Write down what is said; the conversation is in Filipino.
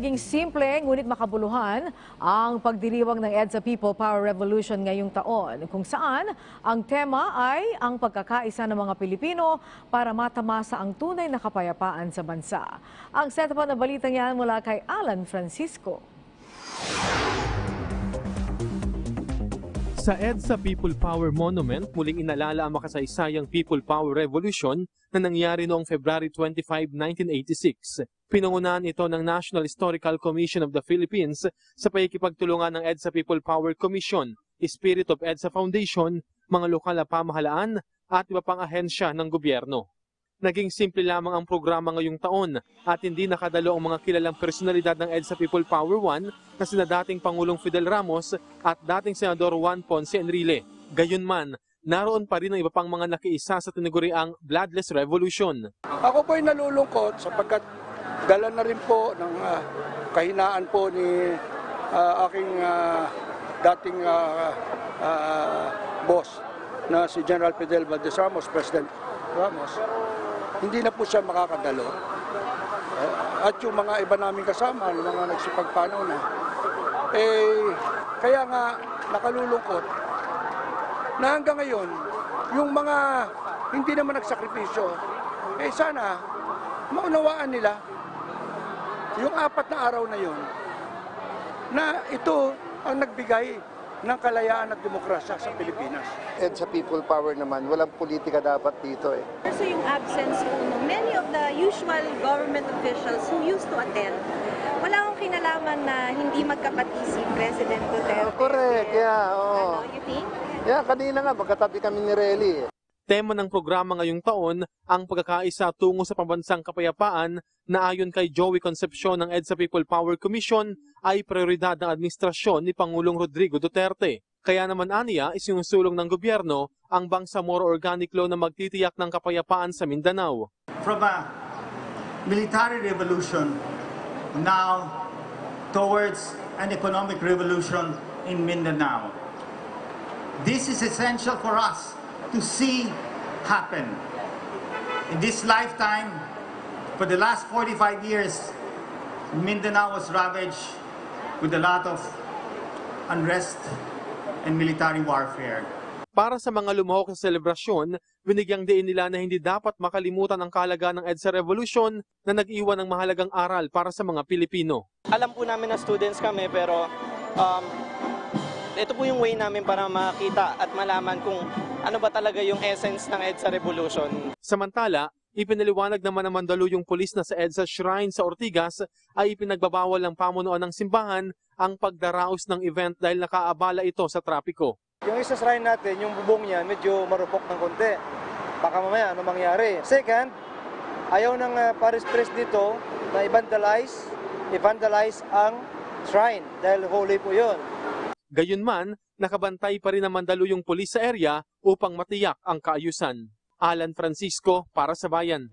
Naging simple ngunit makabuluhan ang pagdiriwang ng EDSA People Power Revolution ngayong taon kung saan ang tema ay ang pagkakaisa ng mga Pilipino para matamasa ang tunay na kapayapaan sa bansa. Ang set pa na balitang yan mula kay Alan Francisco. Sa EDSA People Power Monument, muling inalala ang makasaysayang People Power Revolution na nangyari noong February 25, 1986. Pinangunahan ito ng National Historical Commission of the Philippines sa pakikipagtulungan ng EDSA People Power Commission, Spirit of EDSA Foundation, mga lokal na pamahalaan at iba pang ahensya ng gobyerno. Naging simple lamang ang programa ngayong taon at hindi nakadalo ang mga kilalang personalidad ng EDSA People Power 1 na sina dating Pangulong Fidel Ramos at dating Senador Juan Ponce Enrile. Gayunman, naroon pa rin ang iba pang mga nakiisa sa tinaguriang Bloodless Revolution. Ako po ay nalulungkot sapagkat dala na rin po ng ah, kahinaan po ni ah, aking ah, dating ah, ah, boss na si General Fidel Valdez Ramos, President Ramos. Hindi na po siya makakadalo. Eh, At yung mga iba namin kasama, yung mga nagsipagpanaw na, eh, kaya nga nakalulungkot na hanggang ngayon, yung mga hindi naman nagsakripisyo, eh sana maunawaan nila yung apat na araw na yun na ito ang nagbigay ng kalayaan at demokrasya sa Pilipinas. And sa people power naman, walang politika dapat dito eh. Also yung absence po ng many of the usual government officials who used to attend. Wala akong kinalaman na hindi magkapati si President Duterte. Oh, correct, yeah, oo. Ano, you think? Yeah, kanina nga, magkatabi kami ni Relly eh. Tema ng programa ngayong taon ang pagkakaisa tungo sa pambansang kapayapaan na ayon kay Joey Concepcion ng EDSA People Power Commission ay prioridad ng administrasyon ni Pangulong Rodrigo Duterte. Kaya naman aniya isinusulong ng gobyerno ang Bangsamoro Organic Law na magtitiyak ng kapayapaan sa Mindanao. from a military revolution now towards an economic revolution in Mindanao. This is essential for us to see happen. In this lifetime, for the last 45 years, Mindanao was ravaged with a lot of unrest and military warfare. Para sa mga lumahok sa selebrasyon, binigyang diin nila na hindi dapat makalimutan ang kahalagaan ng EDSA Revolution na nag-iwan ng mahalagang aral para sa mga Pilipino. alam po namin na students kami pero um, ito po yung way namin para makita at malaman kung ano ba talaga yung essence ng EDSA Revolution. Samantala, ipinaliwanag naman ng Mandaluyong pulis na sa EDSA Shrine sa Ortigas ay ipinagbabawal ng pamunuan ng simbahan ang pagdaraos ng event dahil nakaabala ito sa trapiko. Yung isa shrine natin, yung bubong niya, medyo marupok ng konti. Baka mamaya ano mangyari. Second, ayaw ng uh, Paris Press dito na i-vandalize, i-vandalize ang shrine dahil holy po yun. Gayunman, nakabantay pa rin ang Mandaluyong pulis sa area upang matiyak ang kaayusan. Alan Francisco para sa Bayan.